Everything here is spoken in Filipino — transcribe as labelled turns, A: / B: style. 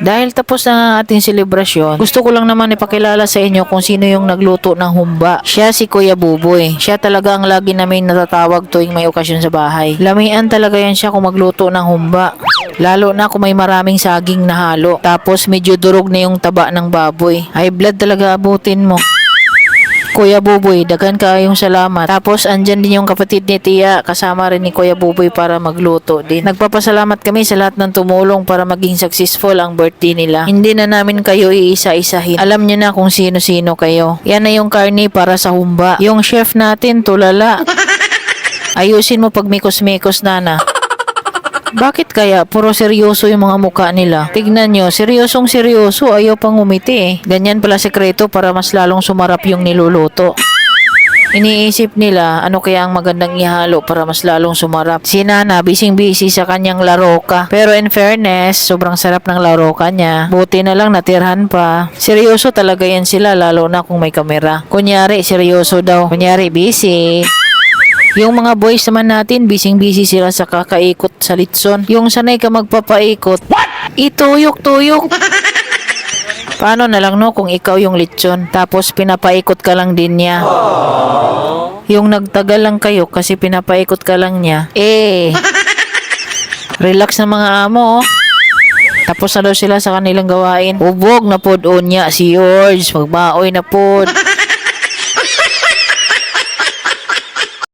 A: Dahil tapos na ang ating selebrasyon, gusto ko lang naman ipakilala sa inyo kung sino yung nagluto ng humba. Siya si Kuya Buboy. Siya talaga ang lagi namin natatawag tuwing may okasyon sa bahay. Lamian talaga yan siya kung magluto ng humba. Lalo na kung may maraming saging na halo. Tapos medyo durog na yung taba ng baboy. High blood talaga abutin mo. Kuya Buboy, dagan kayong salamat. Tapos andyan din yung kapatid ni Tia, kasama rin ni Kuya Buboy para magluto din. Nagpapasalamat kami sa lahat ng tumulong para maging successful ang birthday nila. Hindi na namin kayo iisa-isahin. Alam niyo na kung sino-sino kayo. Yan na yung karne para sa humba. Yung chef natin, tulala. Ayusin mo pag mikos-mikos, nana. Bakit kaya puro seryoso yung mga mukha nila? Tignan nyo, seryosong seryoso, ayaw pang umiti eh. Ganyan pala sekreto para mas lalong sumarap yung niluluto. Iniisip nila ano kaya ang magandang ihalo para mas lalong sumarap. Si Nana bising-busy sa kanyang laroka. Pero in fairness, sobrang sarap ng laroka niya. Buti na lang natirhan pa. Seryoso talaga yan sila lalo na kung may kamera. Kunyari, seryoso daw. Kunyari, busy. Yung mga boys naman natin, bising-busy sila sa kakaikot sa litson. Yung sanay ka magpapaikot, ituyok-tuyok. Paano na lang no kung ikaw yung litson, tapos pinapaikot ka lang din niya. Yung nagtagal lang kayo kasi pinapaikot ka lang niya. Eh, relax na mga amo oh. Tapos na daw sila sa kanilang gawain. Ubog na pod o niya si George. Magbaoy na pod.